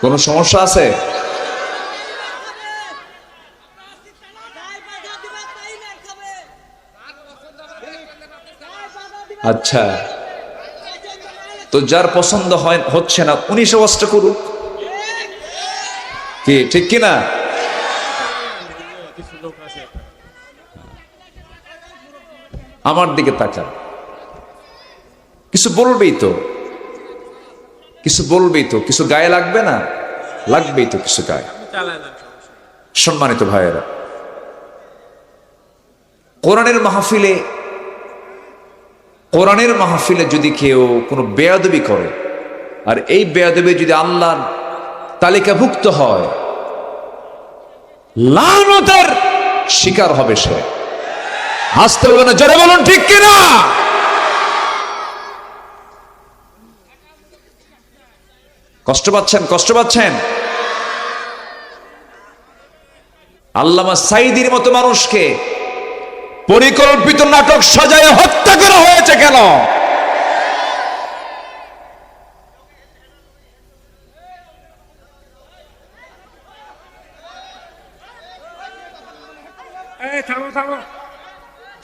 কোনো সমস্যা আছে? আচ্ছা। তো যার পছন্দ হয় হচ্ছে না, উনি সবাসটা করুক। কি, ঠিক কি না? আমার দিকে তাকান। কিছু বলবেই তো। কিছু বলবেই তো, কিছু গায়ে লাগবে না? লাগবেই তো কিছু গায়ে। সম্মানিত ভাইয়েরা, কোরআনের মাহফিলে কোরআনের মাহফিলে যদি কেউ কোনো বেয়াদবি করে, আর এই বেয়াদবি যদি আল্লাহ তালিকাভুক্ত হয় শিকার হবে সে। হাসতে হবে না, জোরে বলুন, ঠিক কিনা? কষ্ট পাচ্ছেন কষ্ট পাচ্ছেন? আল্লামা সাইদির মতো মানুষকে পরিকল্পিত নাটক সাজায় হত্যা করা হয়েছে কেন?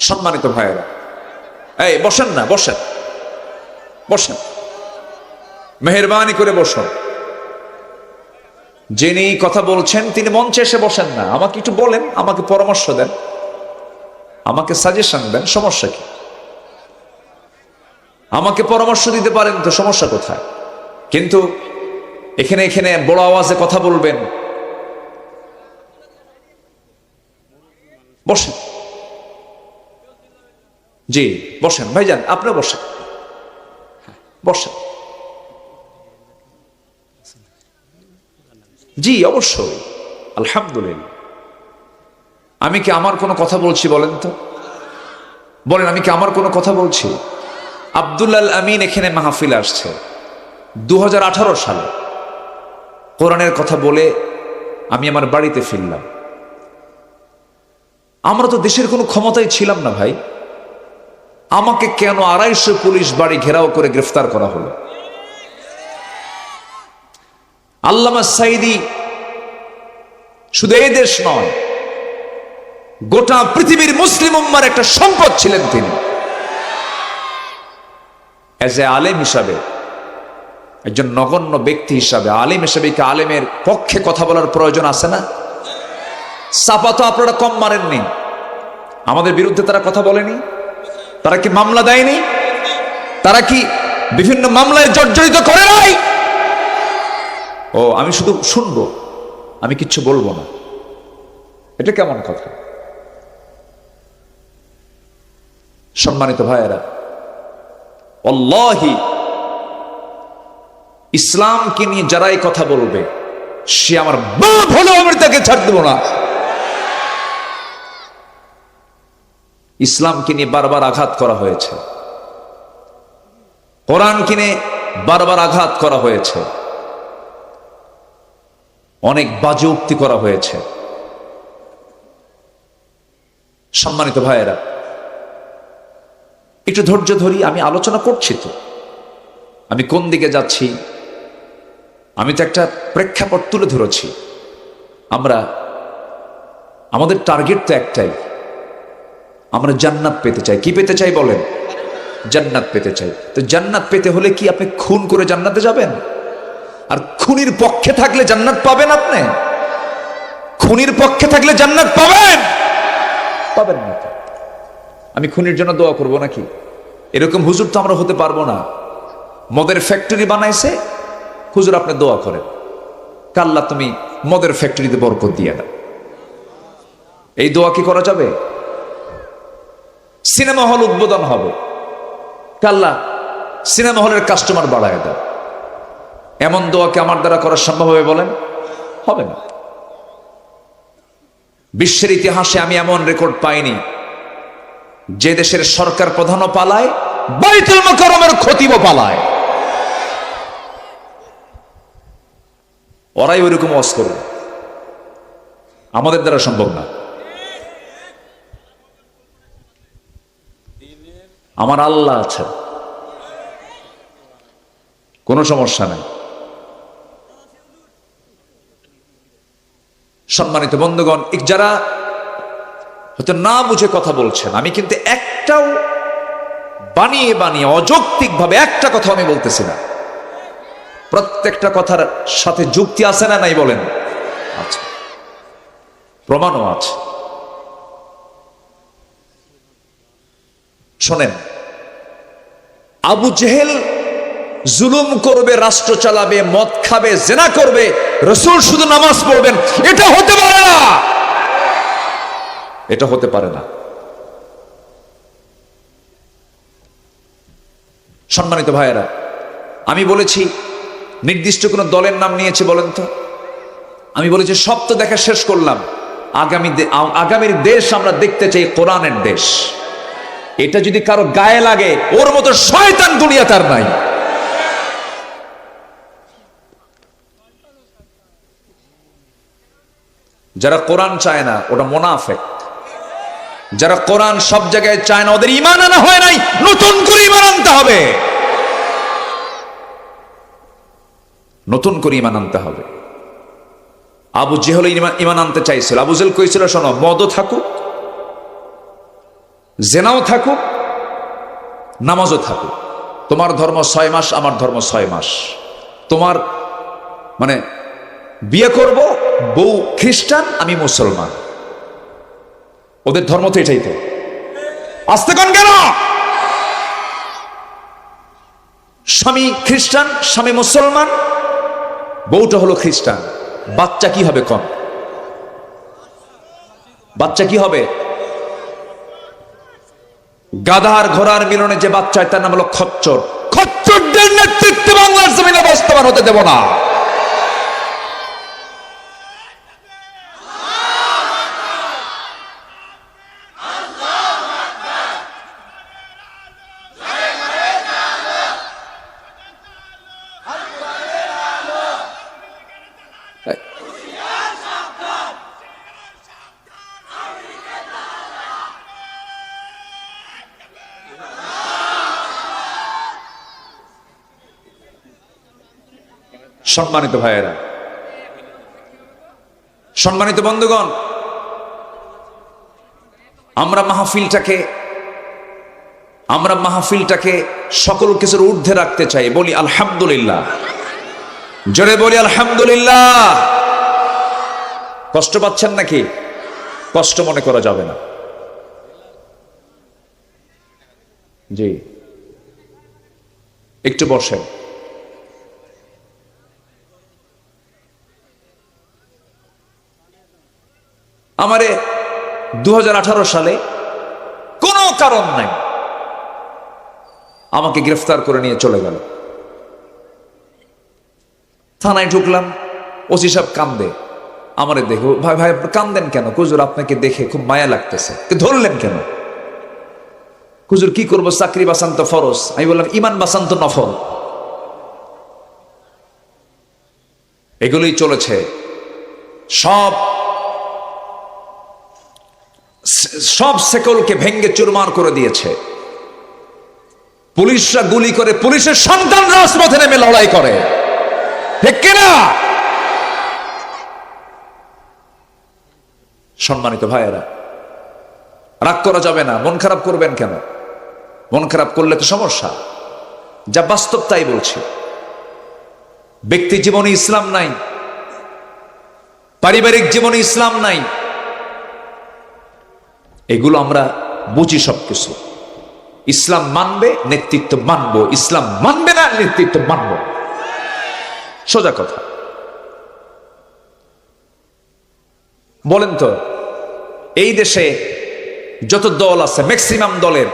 সম্মানিত ভাইয়েরা এই বসেন না বসেন। বসেন। মেহরবানি করে বসুন যিনি কথা বলছেন তিনি মঞ্চে এসে বসেন না। আমাকে একটু বলেন আমাকে পরামর্শ দেন। আমাকে সাজেশন দেন সমস্যা কি? আমাকে পরামর্শ দিতে পারেন তো সমস্যা কোথায়? কিন্তু এখানে এখানে বড় আওয়াজে কথা বলবেন। বসেন। জি বসেন। ভাইজান আপনি বসেন। হ্যাঁ, বসেন। জি, অবশ্যই। আলহামদুলিল্লাহ। আমি কি আমার কোনো কথা বলছি বলেন তো? বলেন, আমি কি আমার কোনো কথা বলছি? আব্দুল্লাল আমিন এখানে মাহফিল আসছে। দু হাজার আঠারো সালে। কোরআনের কথা বলে আমি আমার বাড়িতে ফিরলাম। আমরা তো দেশের কোনো ক্ষমতায় ছিলাম না ভাই। আমাকে কেন আড়াইশো পুলিশ বাড়ি ঘেরাও করে গ্রেফতার করা হলো? আল্লামা সাইদি শুধু এই দেশ নয়, গোটা পৃথিবীর মুসলিম উম্মার একটা সম্পদ ছিলেন তিনি। এজ এ আলেম হিসাবে, একজন নগণ্য ব্যক্তি হিসাবে, আলেম হিসাবে কি আলেমের পক্ষে কথা বলার প্রয়োজন আছে না? চাপা তো আপনারা কম মারেননি আমাদের বিরুদ্ধে তারা কথা বলেনি। তারা কি মামলা দেয়নি? তারা কি বিভিন্ন মামলায় জর্জরিত করে নাই? ও, আমি শুধু শুনব, আমি কিচ্ছু বলব না। এটা কেমন কথা? সম্মানিত ভাইয়েরা, অল্লাহি, ইসলামকে নিয়ে যারাই কথা বলবে, সে আমার বাপ হলেও আমি তাকে ছাড় দেবো না। ইসলামকে নিয়ে বারবার আঘাত করা হয়েছে। কোরআনকে নিয়ে বারবার আঘাত করা হয়েছে। অনেক বাজে উক্তি করা হয়েছে। সম্মানিত ভাইয়েরা, একটু ধৈর্য ধরি, আমি আলোচনা করছি তো। আমি কোন দিকে যাচ্ছি? আমি তো একটা প্রেক্ষাপট তুলে ধরেছি। আমরা, আমাদের টার্গেট তো একটাই। আমরা জান্নাত পেতে চাই। কি পেতে চাই বলেন? জান্নাত পেতে চাই। তো জান্নাত পেতে হলে কি আপনি খুন করে জান্নাতে যাবেন? আর খুনির পক্ষে থাকলে জান্নাত পাবেন আপনি? খুনির পক্ষে থাকলে জান্নাত পাবেন? পাবেন না আমি খুনির জন্য দোয়া করব নাকি? এরকম হুজুর তো আমরা হতে পারব না। মদের ফ্যাক্টরি বানাইছে, হুজুর আপনি দোয়া করেন। কাল্লা তুমি মদের ফ্যাক্টরিতে বরকত দিয়ে দাও। এই দোয়া কি করা যাবে? সিনেমা হল উদ্বোধন হবে। কাল্লা, সিনেমা হলের কাস্টমার বাড়ায় দাও। এমন দোয়াকে আমার দ্বারা করা সম্ভব হবে বলেন? হবে না। বিশ্বের ইতিহাসে আমি এমন রেকর্ড পাইনি যে দেশের সরকার প্রধানও পালায়, বাইতুল মোকাররমের খতিবও পালায়। ওরাই ওইরকম ওয়াজ করবে। আমাদের দ্বারা সম্ভব না। আমার আল্লাহ আছে কোনো সমস্যা নাই। সম্মানিত বন্ধুগণ যারা হয়তো না বুঝে কথা বলছেন, আমি কিন্তু একটাও বানিয়ে বানিয়ে, অযৌক্তিকভাবে একটা কথা আমি বলতেছি না। প্রত্যেকটা কথার সাথে যুক্তি আছে না নাই বলেন? আচ্ছা প্রমাণও আছে। শোনেন, আবু জেহেল জুলুম করবে, রাষ্ট্র চালাবে, মদ খাবে, জেনা করবে, রসুল শুধু নামাজ পড়বেন। এটা হতে পারে না। এটা হতে পারে না। সম্মানিত ভাইয়েরা, আমি বলেছি, নির্দিষ্ট কোনো দলের নাম নিয়েছে বলেন তো? আমি বলেছি, সব তো দেখা শেষ করলাম। আগামী আগামীর দেশ আমরা দেখতে চাই, কোরআনের দেশ। এটা যদি কারও গায়ে লাগে, ওর মতো শয়তান দুনিয়া তার নাই। যারা কোরআন চায় না, ওটা মোনাফেক। যারা কোরআন সব জায়গায় চায় না, ওদের ইমান আনা হয় নাই, নতুন করে ইমান আনতে হবে। নতুন করে ইমান আনতে হবে। আবু জেহল ইমান আনতে চাইছিল। আবু জেল কইছিল, শোনো মদও থাকুক, জেনাও থাকুক, নামাজও থাকুক। তোমার ধর্ম ছয় মাস, আমার ধর্ম ছয় মাস। তোমার মানে বিয়ে করব, বউ খ্রিস্টান, আমি মুসলমান। ওদের ধর্ম তো এটাই তো। আসতে কোন কেন? স্বামী খ্রিস্টান, স্বামী মুসলমান, বউটা হলো খ্রিস্টান। বাচ্চা কি হবে কম? বাচ্চা কি হবে? গাধার ঘোড়ার মিলনে যে বাচ্চা তার নাম হলো খচ্চর। খচ্চরদের নেতৃত্বে বাংলার জমিনে বাস্তবায়ন হতে দেব না। সম্মানিত ভাইয়েরা, সম্মানিত বন্ধুগণ, আমরা মাহফিলটাকে আমরা মাহফিলটাকে সকল কিছুর ঊর্ধ্বে রাখতে চাই। বলি আলহামদুলিল্লাহ। জোরে বলি আলহামদুলিল্লাহ। কষ্ট পাচ্ছেন নাকি? কষ্ট মনে করা যাবে না। জি। একটু বসেন। আমারে দু হাজার আঠারো সালে কোনো কারণ নাই। আমাকে গ্রেফতার করে নিয়ে চলে গেল। থানায় ঢুকলাম, ওসি সাহেব কান্দে। আমারে দেখো ভাই ভাই, কান্দেন কেন? কুজুর আপনাকে দেখে খুব মায়া লাগতেছে। ধরলেন কেন? কুজুর কি করব? চাকরি বাসান্ত ফরজ। আমি বললাম, ইমান বাসান্ত নফল। এগুলোই চলেছে। সব সব সেকলকে ভেঙ্গে চুরমার করে দিয়েছে। পুলিশরা গুলি করে পুলিশের সন্তান রাজপথে নেমে লড়াই করে। ঠিক কিনা? সম্মানিত ভাইয়েরা, রাগ করা যাবে না, মন খারাপ করবেন কেন? মন খারাপ করলে তো সমস্যা। যা বাস্তব তাই বলছি। ব্যক্তি জীবনে ইসলাম নাই, পারিবারিক জীবনে ইসলাম নাই এগুলো আমরা বুঝি সবকিছু। ইসলাম মানবে, নেতৃত্ব মানব। ইসলাম মানবে না, নেতৃত্ব মানব সোজা কথা। বলেন তো, এই দেশে যত দল আছে ম্যাক্সিমাম দলের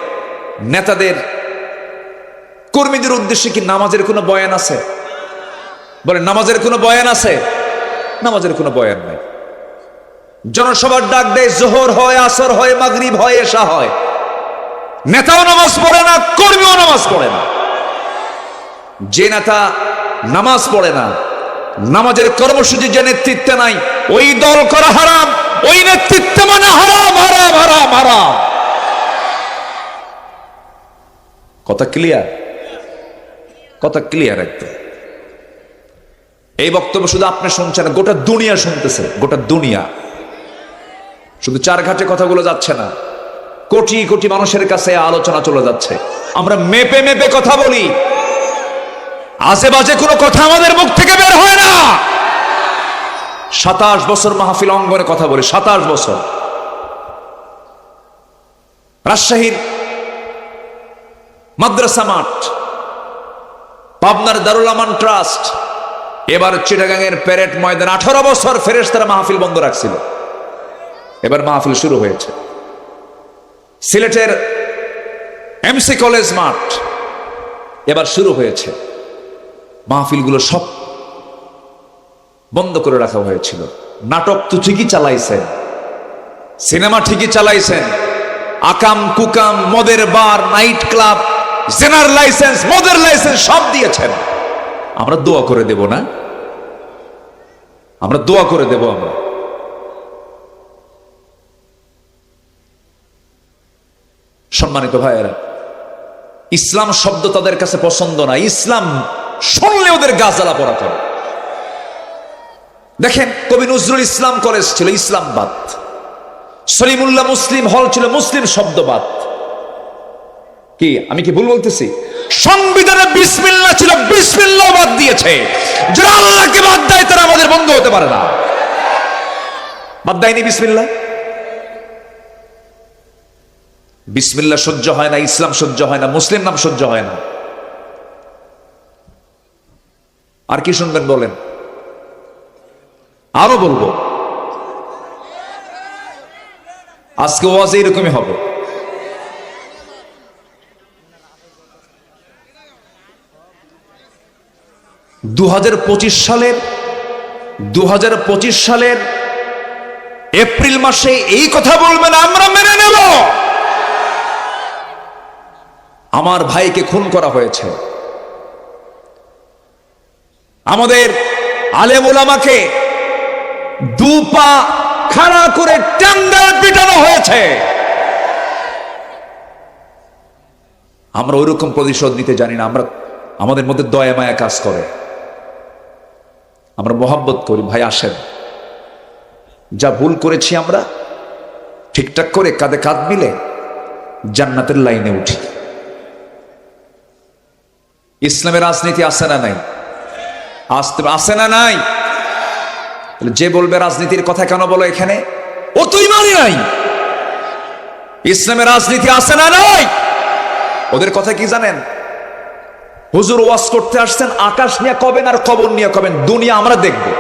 নেতাদের, কর্মীদের উদ্দেশ্যে কি নামাজের কোনো বয়ান আছে? বলে নামাজের কোনো বয়ান আছে? নামাজের কোনো বয়ান নাই। জনসভার ডাক দেয়, জোহর হয়, আসর হয়, মাগরিব হয় এসা হয়। নেতাও নামাজ পড়ে না, কর্মীও নামাজ পড়ে না। যে নেতা নামাজ পড়ে না, নামাজের কর্মসূচি যে নেতৃত্বে নাই, ওই দল করা হারাম, ওই নেতৃত্ব মানে হারাম হারাম হারাম হারাম। কথা ক্লিয়ার কথা ক্লিয়ার একদম। এই বক্তব্য শুধু আপনি শুনছেন গোটা দুনিয়া শুনতেছে, গোটা দুনিয়া। শুধু চার ঘাটে কথাগুলো যাচ্ছে না। কোটি কোটি মানুষের কাছে আলোচনা চলে যাচ্ছে। আমরা মেপে মেপে কথা বলি। বাজে কোনো কথা আমাদের মুখ থেকে বের হয় না। সাতাশ বছর মাহফিল অঙ্গনে কথা বলি, সাতাশ বছর। রাজশাহীর মাদ্রাসা মাঠ, পাবনার দারুল আমান ট্রাস্ট, এবার চিটাগাংয়ের প্যারেড ময়দান আঠারো বছর ফেরেস তারা মাহফিল বন্ধ রাখছিল। এবার মাহফিল শুরু হয়েছে। সিলেটের এমসি কলেজ মাঠ এবার শুরু হয়েছে। মাহফিলগুলো সব বন্ধ করে রাখা হয়েছিল। নাটক তো ঠিকই চালাইছেন। সিনেমা ঠিকই চালাইছেন। আকাম, কুকাম, মদের bar, night club, general license, মদের লাইসেন্স সব দিয়েছেন। আমরা দোয়া করে দেব না? আমরা দোয়া করে দেব আমরা। সম্মানিত ভাইয়েরা, ইসলাম শব্দ তাদের কাছে পছন্দ না, ইসলাম শুনলে ওদের গাছালা পড়া করে। দেখেন, কবি নজরুল ইসলাম কলেজ ছিল ইসলামবাদ, সলিমুল্লাহ মুসলিম হল ছিল মুসলিম শব্দবাদ। কি, আমি কি ভুল বলতেছি? সংবিধানে বিসমিল্লা ছিল, বিসমিল্লাহ বাদ দিয়েছে। যারা আল্লাহকে বাদ দেয়, তারা আমাদের বন্ধু হতে পারে না। বাদ দেয়নি বিসমিল্লা বিসমিল্লা সহ্য হয় না, ইসলাম সহ্য হয় না, মুসলিম নাম সহ্য হয় না। আর কি শুনবেন বলেন? আরও বলব। আজকে ওয়াজ এইরকমই হবে। দু সালের দু পঁচিশ সালের এপ্রিল মাসে এই কথা বলবেন, আমরা মেনে নেব। আমার ভাইকে খুন করা হয়েছে। আমাদের আলেম ওলামাকে দু পা খাড়া করে টাঙ্গায় পিটানো হয়েছে। আমরা ওইরকম প্রতিশোধ নিতে জানি না, আমরা আমাদের মধ্যে দয়া মায়া কাজ করে। আমরা মোহাব্বত করি, ভাই আসেন। যা ভুল করেছি আমরা, ঠিকঠাক করে কাঁধে কাঁধ মিলে জান্নাতের লাইনে উঠি। ইসলামের রাজনীতি আসে না নাই? আসতে আসে না নাই? যে বলবে রাজনীতির কথা কেন বলো এখানে? ও তুই মানি নাই। ইসলামের রাজনীতি আসে না নাই? ওদের কথা কি জানেন? হুজুর ওয়াজ করতে আসছেন, আকাশ নিয়ে কবেন আর কবর নিয়ে কবেন? দুনিয়া আমরা দেখব।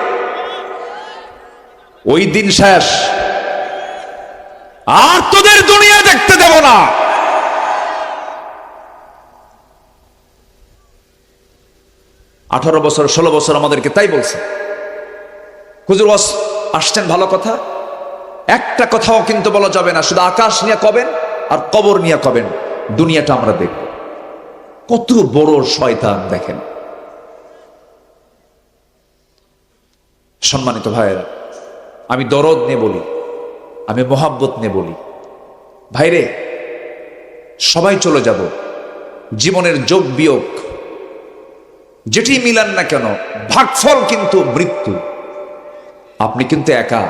ওই দিন শেষ। আর তোদের দুনিয়া দেখতে দেব না। আঠারো বছর, ষোলো বছর আমাদেরকে তাই বলছে। হুজুর ওয়াজ আসছেন ভালো কথা? একটা কথাও কিন্তু বলা যাবে না, শুধু আকাশ নিয়ে কবেন আর কবর নিয়ে কবেন, দুনিয়াটা আমরা দেখব। কত বড় শয়তান, দেখেন। সম্মানিত ভাইয়েরা, আমি দরদ নিয়ে বলি, আমি মোহাব্বত নিয়ে বলি। ভাইরে, সবাই চলে যাব, জীবনের যোগ বিয়োগ। যেটি মিলান না কেন, ভাগফল কিন্তু মৃত্যু। আপনি কিন্তু একা।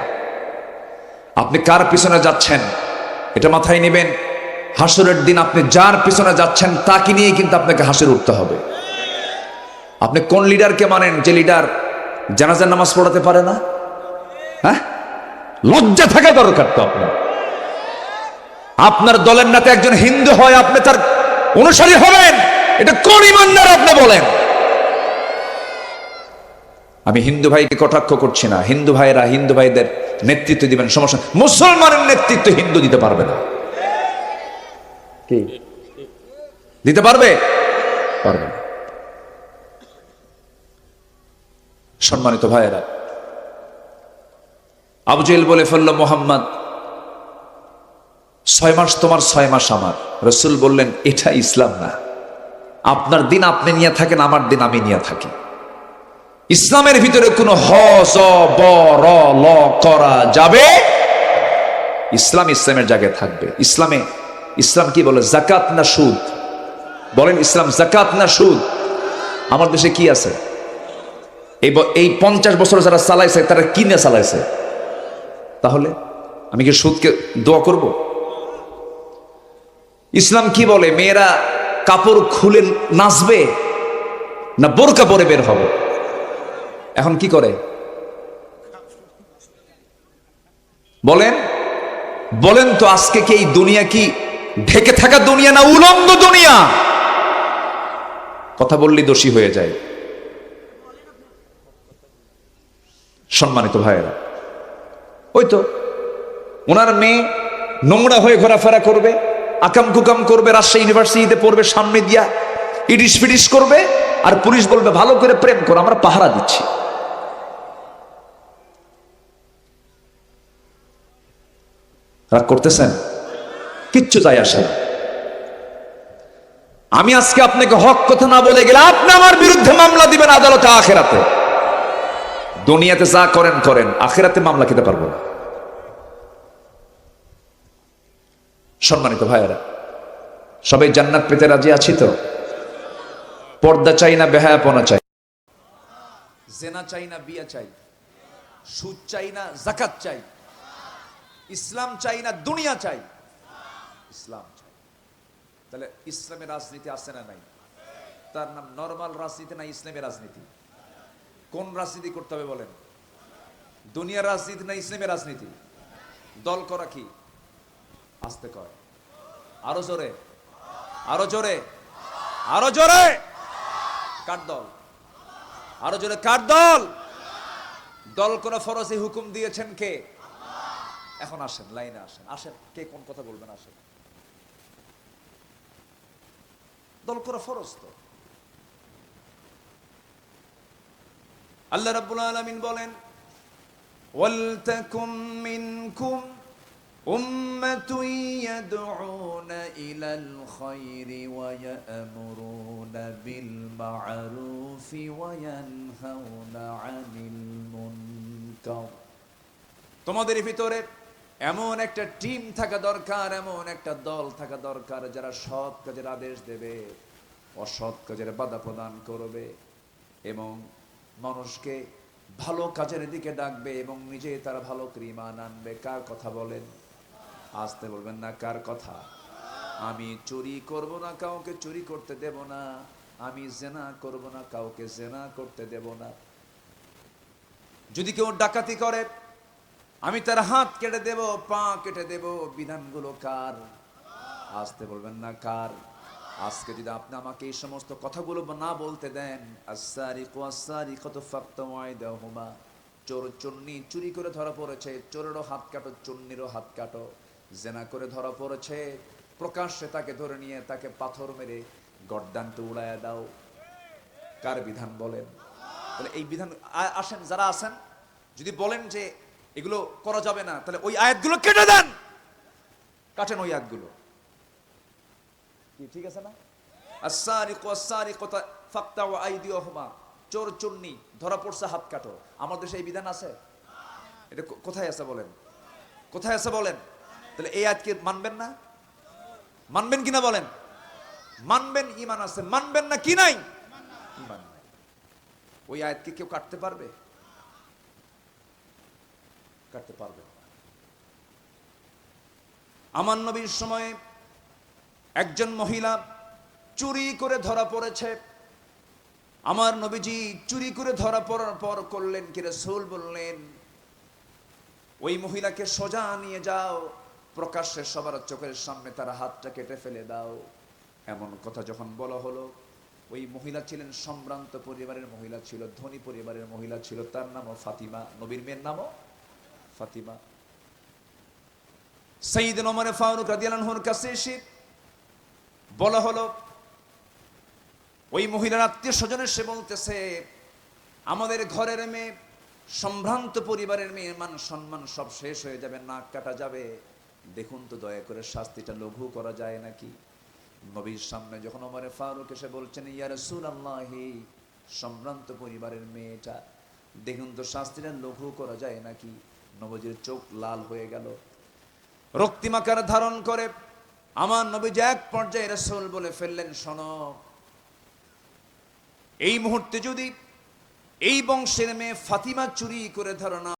আপনি কার পিছনে যাচ্ছেন, এটা মাথায় নেবেন। হাসরের দিন আপনি যার পিছনে যাচ্ছেন, তাকে নিয়ে কিন্তু আপনাকে হাসির উঠতে হবে। আপনি কোন লিডারকে মানেন যে লিডার জানাজার নামাজ পড়াতে পারে না? হ্যাঁ? লজ্জা থাকা দরকার তো আপনার। আপনার দলের নাতে একজন হিন্দু হয়, আপনি তার অনুসারী হবেন। এটা কোন ইমানদার আপনি বলেন? আমি হিন্দু ভাইকে কটাক্ষ করছি না। হিন্দু ভাইরা হিন্দু ভাইদের নেতৃত্ব দিবেন সমস্যা মুসলমানের নেতৃত্ব হিন্দু দিতে পারবে না। কি? দিতে পারবে? পারবে না। সম্মানিত ভাইয়েরা আবজেল বলে ফেলল মোহাম্মদ ছয় মাস তোমার ছয় মাস আমার। রসুল বললেন এটা ইসলাম না। আপনার দিন আপনি নিয়ে থাকেন আমার দিন আমি নিয়ে থাকি। ইসলামের ভিতরে কোনো হ, জ, ব, র, ল করা যাবে? ইসলাম ইসলামের জায়গায় থাকবে। ইসলামে, ইসলাম কি বলে? জাকাত না সুদ? বলেন ইসলাম জাকাত না সুদ? আমার দেশে কি আছে? এই এই পঞ্চাশ বছর যারা চালাইছে, তারা কিনে চালাইছে? তাহলে আমি কি সুদকে দোয়া করব? ইসলাম কি বলে? মেয়েরা কাপড় খুলে নাচবে না বোরকা পরে বের হবে? এখন কি করে? বলেন বলেন তো আজকে কি এই দুনিয়া কি ঢেকে থাকা দুনিয়া না উলঙ্গ দুনিয়া? কথা বললেই দোষী হয়ে যায়। সম্মানিত ভাইয়েরা, ওই তো ওনার মেয়ে নোংরা হয়ে ঘোরাফেরা করবে, আকাম কুকাম করবে, রাজশাহী ইউনিভার্সিটিতে পড়বে, সামনে দিয়া ইডিস ফিডিস করবে, আর পুলিশ বলবে, ভালো করে প্রেম করো, আমরা পাহারা দিচ্ছি। রাগ করতেছেন? কিচ্ছু যায় আসে না। আমি আজকে আপনাকে হক কথা না বলে গেলে আপনি আমার বিরুদ্ধে মামলা দিবেন আদালতে, আখেরাতে। দুনিয়াতে যা করেন করেন, আখেরাতে মামলা খেতে পারব না। সম্মানিত ভাইয়েরা, সবাই জান্নাত পেতে রাজি আছি তো? পর্দা চাই না, বেহায়াপনা চাই। জেনা চাই না, বিয়া চাই। সুদ চাই না, জাকাত চাই। ইসলাম চাই না, দুনিয়া চাই। ইসলাম চাই। তাহলে ইসলামের রাজনীতি আছে না নাই? তার নাম নর্মাল রাজনীতি না ইসলামের রাজনীতি? কোন রাজনীতি করতে হবে বলেন? দুনিয়ার রাজনীতি না ইসলামের রাজনীতি? দল করা কি? আসতে কয় আরও জোরে। আরও জোরে। আরও জোরে। কার দল? আরও জোরে। কার দল? দল করা ফরজে হুকুম দিয়েছেন কে? এখন আসেন, লাইনে আসেন। আসেন, কে কোন কথা বলবেন, আসেন। দল করা ফরজ আল্লাহ রাব্বুল আলামিন বলেন, ওয়ালতাকুম মিনকুম উম্মাতুন ইয়াদউনা ইলাল খায়রি ওয়া ইয়া'মুরুনা বিল মা'রুফি ওয়া ইয়ানহাউনা 'আনিল মুনকার। তোমাদের ভিতরে এমন একটা টিম থাকা দরকার, এমন একটা দল থাকা দরকার যারা সৎ কাজের আদেশ দেবে, অসৎ কাজের বাধা প্রদান করবে এবং মানুষকে ভালো কাজের দিকে ডাকবে এবং নিজে তারা ভালো ক্রিমান আনবে। কার কথা বলেন? আসতে বলবেন না, কার কথা? আমি চুরি করব না, কাউকে চুরি করতে দেব না। আমি জেনা করব না, কাউকে জেনা করতে দেব না। যদি কেউ ডাকাতি করে আমি তার হাত কেটে দেব, পা কেটে দেব, বিধানগুলো কার? আসতে বলবেন না কার? আজকে যদি আপনি আমাকে এই সমস্ত কথাগুলো না বলতে দেন আসারি কোয়াসারি কত ফাক্তাহুমা চোর চন্নি চুরি করে ধরা পড়েছে, চোরেরও হাত কাটো, চন্নিরও হাত কাটো। জেনা করে ধরা পড়েছে, প্রকাশ্যে তাকে ধরে নিয়ে তাকে পাথর মেরে গর্দানতে উড়াইয়া দাও। কার বিধান বলেন? তাহলে এই বিধান আসেন, যারা আছেন, যদি বলেন যে এগুলো করা যাবে না। তাহলে ওই আয়াতগুলো কেটে দেন। কাটেন ওই আয়াতগুলো। ঠিক আছে না? আসারিকু ফাক্তাউ আইদিয়াহুমা। চোর চুন্নি, ধরা পড়ছে, হাত কাটো। আমার দেশে এই বিধান আছে? এটা কোথায় আছে বলেন? কোথায় আছে বলেন? তাহলে এই আয়াতকে মানবেন না? মানবেন কিনা বলেন? মানবেন ইমান আছে। মানবেন না কি নাই? নাই। ওই আয়াতকে কেউ কাটতে পারবে? কাটতে পারবে। আমার নবীর সময়ে একজন মহিলা চুরি করে ধরা পড়েছে। আমার নবীজি চুরি করে ধরা পড়ার পর করলেন কি রাসূল বললেন, ওই মহিলাকে সোজা নিয়ে যাও, প্রকাশ্যে সবার চোখের সামনে তার হাতটা কেটে ফেলে দাও। এমন কথা যখন বলা হলো, ওই মহিলা ছিলেন সম্ভ্রান্ত পরিবারের মহিলা ছিল, ধনী পরিবারের মহিলা ছিল, তার নামও ফাতিমা, নবীর মেয়ের নামও ফাতিমা। সঈদ ওমরে ফারুক রাদিয়াল্লাহুর কাছে এসে বলা হলো, ওই মহিলার আত্মীয় স্বজনের সে বলতেছে, আমাদের ঘরের মেয়ে, সম্ভ্রান্ত পরিবারের মেয়ে মান সম্মান সব শেষ হয়ে যাবে, নাক কাটা যাবে। দেখুন তো দয়া করে, শাস্তিটা লঘু করা যায় নাকি? নবীর সামনে যখন ওমরে ফারুক এসে বলছেন, ইয়া রাসূলুল্লাহি, সম্ভ্রান্ত পরিবারের মেয়েটা, দেখুন তো শাস্তিটা লঘু করা যায় নাকি? নবজির চোখ লাল হয়ে গেল। রক্তিমাকার ধারণ করে আমার নবী যে এক পর্যায়ে রসুল বলে ফেললেন, শোন, এই মুহূর্তে যদি এই বংশের মেয়ে ফাতিমা চুরি করে ধারণা